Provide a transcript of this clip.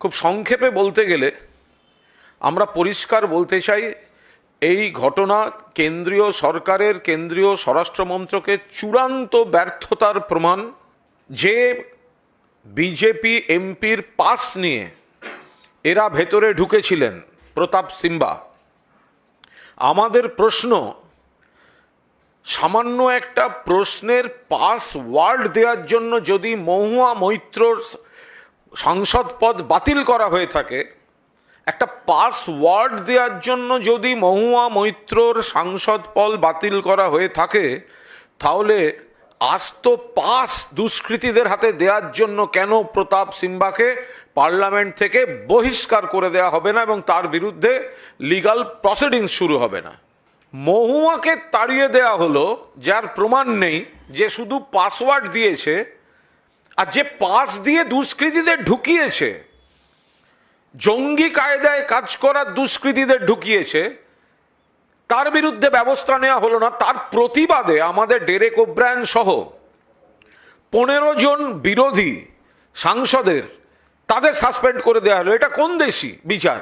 খুব সংক্ষেপে বলতে গেলে, আমরা পরিষ্কার বলতে চাই, এই ঘটনা কেন্দ্রীয় সরকারের কেন্দ্রীয় স্বরাষ্ট্র মন্ত্রকের চূড়ান্ত ব্যর্থতার প্রমাণ যে বিজেপি এমপির পাস নিয়ে এরা ভেতরে ঢুকেছিলেন, প্রতাপ সিম্বা। আমাদের প্রশ্ন, সামান্য একটা প্রশ্নের পাস ওয়ার্ড দেওয়ার জন্য যদি মহুয়া মৈত্রর সাংসদ পদ বাতিল করা হয়ে থাকে, একটা পাসওয়ার্ড দেওয়ার জন্য যদি মহুয়া মৈত্রর সাংসদ পদ বাতিল করা হয়ে থাকে, তাহলে আস্ত পাস দুষ্কৃতীদের হাতে দেওয়ার জন্য কেন প্রতাপ সিম্বাকে পার্লামেন্ট থেকে বহিষ্কার করে দেওয়া হবে না এবং তার বিরুদ্ধে লিগাল প্রসিডিংস শুরু হবে না? মহুয়াকে তাড়িয়ে দেওয়া হলো, যার প্রমাণ নেই যে শুধু পাসওয়ার্ড দিয়েছে আর যে পাস দিয়ে দুষ্কৃতীদের ঢুকিয়েছে, জঙ্গি কায়দায় কাজ করার দুষ্কৃতীদের ঢুকিয়েছে, তার বিরুদ্ধে ব্যবস্থা নেওয়া হলো না, তার প্রতিবাদে আমাদের ডেরেক ওব্রায়ন সহ পনেরো জন বিরোধী সাংসদের তাদের সাসপেন্ড করে দেওয়া হলো। এটা কোন দেশি বিচার?